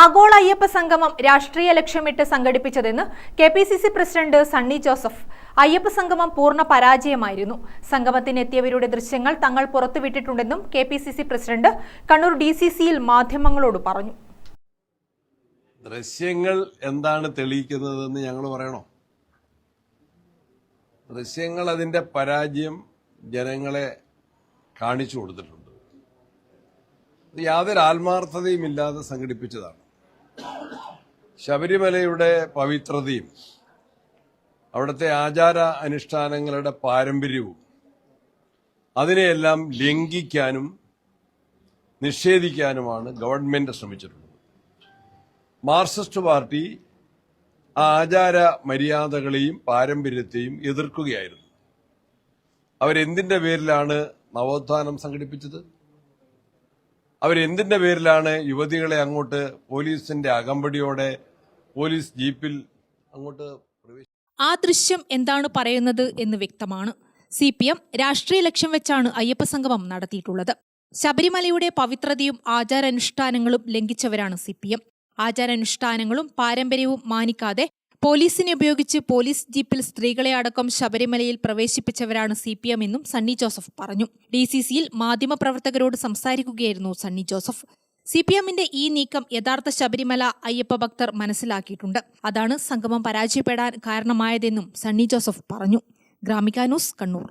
ആഗോള അയ്യപ്പ സംഗമം രാഷ്ട്രീയ ലക്ഷ്യമിട്ട് സംഘടിപ്പിച്ചതെന്ന് K P C C president Sunny Joseph. Ayyappa സംഗമം പൂർണ പരാജയമായിരുന്നു. സംഗമത്തിനെത്തിയവരുടെ ദൃശ്യങ്ങൾ തങ്ങൾ പുറത്തുവിട്ടിട്ടുണ്ടെന്നും K P C C president Kannur D C സിയിൽ മാധ്യമങ്ങളോട് പറഞ്ഞു. ദൃശ്യങ്ങൾ എന്താണ് തെളിയിക്കുന്നതെന്ന് ഞങ്ങൾ പറയണോ? ദൃശ്യങ്ങൾ അതിന്റെ പരാജയം ജനങ്ങളെ കാണിച്ചു കൊടുത്തിട്ടുണ്ട്. യാതൊരു ആത്മാർത്ഥതയും ഇല്ലാതെ സംഘടിപ്പിച്ചതാണ്. ശബരിമലയുടെ പവിത്രതയും അവിടുത്തെ ആചാര അനുഷ്ഠാനങ്ങളുടെ പാരമ്പര്യവും അതിനെയെല്ലാം ലംഘിക്കാനും നിഷേധിക്കാനുമാണ് ഗവൺമെന്റ് ശ്രമിച്ചിട്ടുള്ളത്. മാർക്സിസ്റ്റ് പാർട്ടി ആ ആചാര മര്യാദകളെയും പാരമ്പര്യത്തെയും എതിർക്കുകയായിരുന്നു. അവരെന്തിന്റെ പേരിലാണ് നവോത്ഥാനം സംഘടിപ്പിച്ചത്? അവരെന്തിന്റെ പേരിലാണ് യുവതികളെ അങ്ങോട്ട് പോലീസിന്റെ അകമ്പടിയോടെ പോലീസ് ജീപ്പിൽ അങ്ങോട്ട് ആ ദൃശ്യം എന്താണ് പറയുന്നത് എന്ന് വ്യക്തമാണ്. സി പി എം രാഷ്ട്രീയ ലക്ഷ്യം വെച്ചാണ് അയ്യപ്പ സംഗമം നടത്തിയിട്ടുള്ളത്. ശബരിമലയുടെ പവിത്രതയും ആചാരാനുഷ്ഠാനങ്ങളും ലംഘിച്ചവരാണ് സി പി എം ആചാരാനുഷ്ഠാനങ്ങളും പാരമ്പര്യവും മാനിക്കാതെ പോലീസിനെ ഉപയോഗിച്ച് പോലീസ് ജീപ്പിൽ സ്ത്രീകളെ അടക്കം ശബരിമലയിൽ പ്രവേശിപ്പിച്ചവരാണ് സി പി എം എന്നും സണ്ണി ജോസഫ് പറഞ്ഞു. ഡി സി സിയിൽ മാധ്യമപ്രവർത്തകരോട് സംസാരിക്കുകയായിരുന്നു സണ്ണി ജോസഫ്. സി പി എമ്മിന്റെ ഈ നീക്കം യഥാർത്ഥ ശബരിമല അയ്യപ്പ ഭക്തർ മനസ്സിലാക്കിയിട്ടുണ്ട്. അതാണ് സംഗമം പരാജയപ്പെടാൻ കാരണമായതെന്നും സണ്ണി ജോസഫ് പറഞ്ഞു. ഗ്രാമിക ന്യൂസ് കണ്ണൂർ.